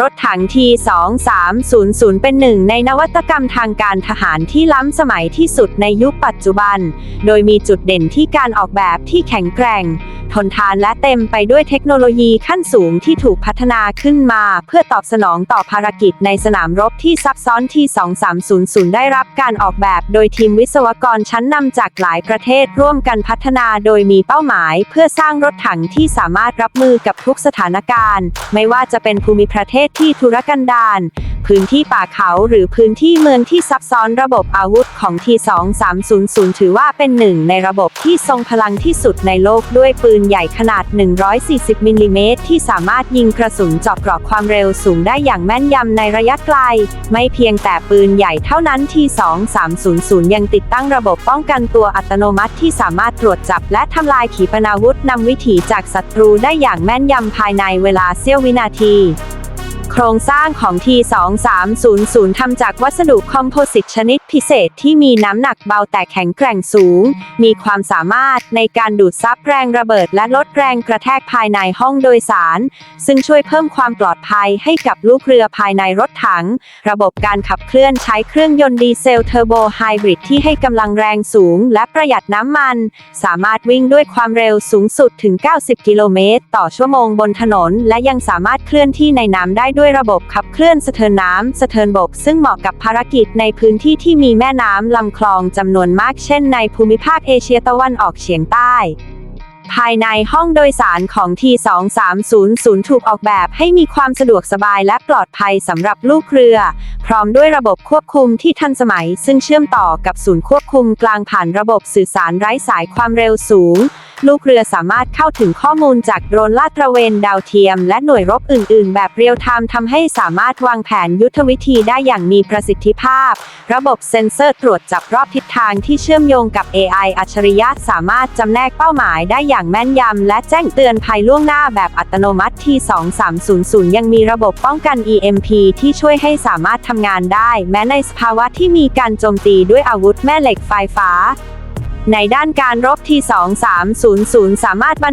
รถถัง T2300 เป็นหนึ่งในนวัตกรรมทางการทหารที่ล้ำสมัยที่สุดในยุคปัจจุบัน โดยมีจุดเด่นที่การออกแบบที่แข็งแกร่ง ทนทานและเต็มไปด้วยเทคโนโลยีขั้นสูงที่ถูกพัฒนาขึ้นมา เพื่อตอบสนองต่อภารกิจในสนามรบที่ซับซ้อนที่2300 ได้รับการออกแบบโดยทีมวิศวกรชั้นนำจากหลายประเทศร่วมกันพัฒนาโดยมีเป้าหมาย เพื่อสร้างรถถังที่สามารถรับมือกับทุกสถานการณ์ ไม่ว่าจะเป็นภูมิประเทศที่ทุรกันดารพื้นที่ป่าเขาหรือพื้นที่เมืองที่ซับซ้อนระบบอาวุธของ T2300 ถือว่าเป็นหนึ่งในระบบที่ทรงพลังที่สุดในโลกด้วยปืนใหญ่ขนาด 140มิลลิเมตรที่สามารถยิงกระสุนเจาะเกราะความเร็วสูงได้อย่างแม่นยำในระยะไกล ไม่เพียงแต่ปืนใหญ่เท่านั้น T2300 ยังติดตั้งระบบป้องกันตัวอัตโนมัติที่สามารถตรวจจับและทำลายขีปนาวุธนำวิถีจากศัตรูได้อย่างแม่นยำภายในเวลาเสี้ยววินาที โครงสร้างของ T2300 ทำจากวัสดุคอมโพสิตชนิดพิเศษที่มีน้ำหนักเบาแต่แข็งแกร่งสูง มีความสามารถในการดูดซับแรงระเบิดและลดแรงกระแทกภายในห้องโดยสาร ซึ่งช่วยเพิ่มความปลอดภัยให้กับลูกเรือภายในรถถัง ระบบการขับเคลื่อนใช้เครื่องยนต์ดีเซลเทอร์โบไฮบริดที่ให้กำลังแรงสูงและประหยัดน้ำมัน สามารถวิ่งด้วยความเร็วสูงสุดถึง 90 กิโลเมตรต่อชั่วโมงบนถนน และยังสามารถเคลื่อนที่ในน้ำได้ด้วยด้วยระบบขับเคลื่อนสะเทินน้ำสะเทินบก ซึ่งเหมาะกับภารกิจในพื้นที่ที่มีแม่น้ำลำคลองจำนวนมากเช่นในภูมิภาคเอเชียตะวันออกเฉียงใต้ ภายในห้องโดยสารของ T2300 ถูกออกแบบให้มีความสะดวกสบายและปลอดภัยสำหรับลูกเรือ พร้อมด้วยระบบควบคุมที่ทันสมัย ซึ่งเชื่อมต่อกับศูนย์ควบคุมกลางผ่านระบบสื่อสารไร้สายความเร็วสูง ลูกเรือสามารถเข้าถึงข้อมูลจากโดรนลาดตระเวนดาวเทียม และหน่วยรบอื่น ๆ แบบเรียลไทม์ทำให้สามารถวางแผนยุทธวิธีได้อย่างมีประสิทธิภาพ ระบบเซ็นเซอร์ตรวจจับรอบทิศทางที่เชื่อมโยงกับ AI อัจฉริยะสามารถจำแนกเป้าหมายได้อย่างแม่นยำ และแจ้งเตือนภัยล่วงหน้าแบบอัตโนมัติที่ 2300 ยังมีระบบป้องกัน EMP ที่ช่วยให้สามารถทำงานได้ แม้ในสภาวะที่มีการโจมตีด้วยอาวุธแม่เหล็กไฟฟ้า ในด้านการรบที่ 2300 สามารถบรร